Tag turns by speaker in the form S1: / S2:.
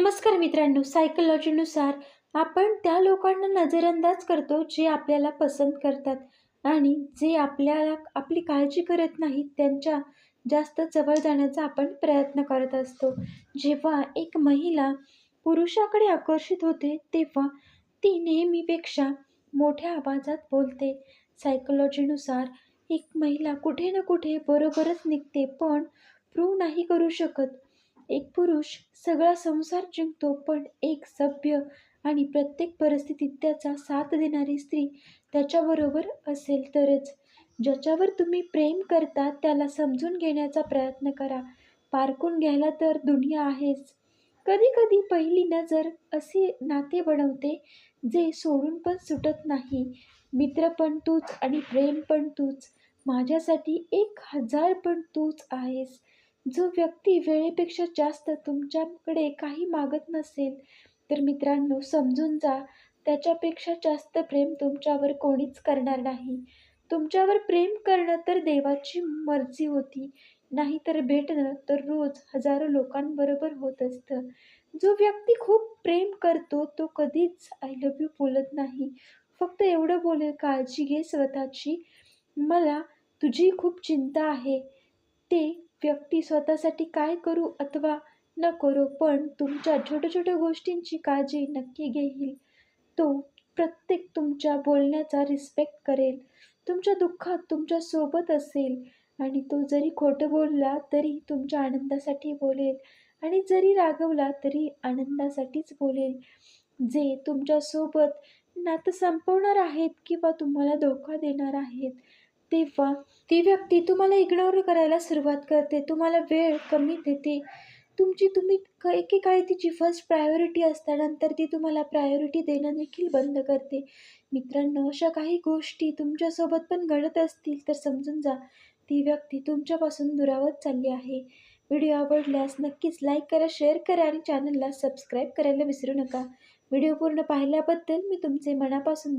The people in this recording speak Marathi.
S1: नमस्कार मित्रांनो सायकोलॉजीनुसार आपण त्या लोकांना नजरअंदाज करतो जे आपल्याला पसंत करतात आणि जे आपल्याला आपली काळजी करत नाहीत त्यांच्या जास्त जवळ जाण्याचा आपण प्रयत्न करत असतो. जेव्हा एक महिला पुरुषाकडे आकर्षित होते तेव्हा ती नेहमीपेक्षा मोठ्या आवाजात बोलते. सायकोलॉजीनुसार एक महिला कुठे ना कुठे बरोबरच निघते पण प्रूव्ह नाही करू शकत. एक पुरुष सगळा संसार जिंकतो पण एक सभ्य आणि प्रत्येक परिस्थितीत त्याचा साथ देणारी स्त्री त्याच्याबरोबर असेल तरच. ज्याच्यावर तुम्ही प्रेम करता त्याला समजून घेण्याचा प्रयत्न करा. पारखून घ्यायला तर दुनिया आहेच. कधी कधी पहिली नजर असे नाते बनवते जे सोडून पण सुटत नाही. मित्र पण तूच आणि प्रेम पण तूच. माझ्यासाठी एक हजार पण तूच आहेस. जो व्यक्ती वेळेपेक्षा जास्त तुमच्याकडे काही मागत नसेल तर मित्रांनो समजून जा. त्याच्यापेक्षा जास्त प्रेम तुमच्यावर कोणीच करणार नाही. तुमच्यावर प्रेम करणं तर देवाची मर्जी होती. नाहीतर भेटणं तर रोज हजारो लोकांबरोबर होत असतं. जो व्यक्ती खूप प्रेम करतो तो कधीच आय लव्ह यू बोलत नाही. फक्त एवढं बोलेल काळजी घे स्वतःची. मला तुझी खूप चिंता आहे. ते व्यक्ती स्वतःसाठी काय करू अथवा न करू पण तुमच्या छोट्या छोट्या गोष्टींची काळजी नक्की घेईल. तो प्रत्येक तुमच्या बोलण्याचा रिस्पेक्ट करेल. तुमच्या दुःखात तुमच्यासोबत असेल आणि तो जरी खोटं बोलला तरी तुमच्या आनंदासाठी बोलेल आणि जरी रागवला तरी आनंदासाठीच बोलेल. जे तुमच्यासोबत नातं संपवणार आहेत किंवा तुम्हाला धोका देणार आहेत तेव्हा ती व्यक्ती तुम्हाला इग्नोर करायला सुरुवात करते. तुम्हाला वेळ कमी देते. तुमची तुम्ही क एकेकाळी तिची फर्स्ट प्रायोरिटी असता नंतर ती तुम्हाला प्रायोरिटी देणं देखील बंद करते. मित्रांनो अशा काही गोष्टी तुमच्यासोबत पण घडत असतील तर समजून जा. ती व्यक्ती तुमच्यापासून दुरावत चालली आहे. व्हिडिओ आवडल्यास नक्कीच लाईक करा शेअर करा आणि चॅनलला सबस्क्राईब करायला विसरू नका. व्हिडिओ पूर्ण पाहिल्याबद्दल मी तुमचे मनापासून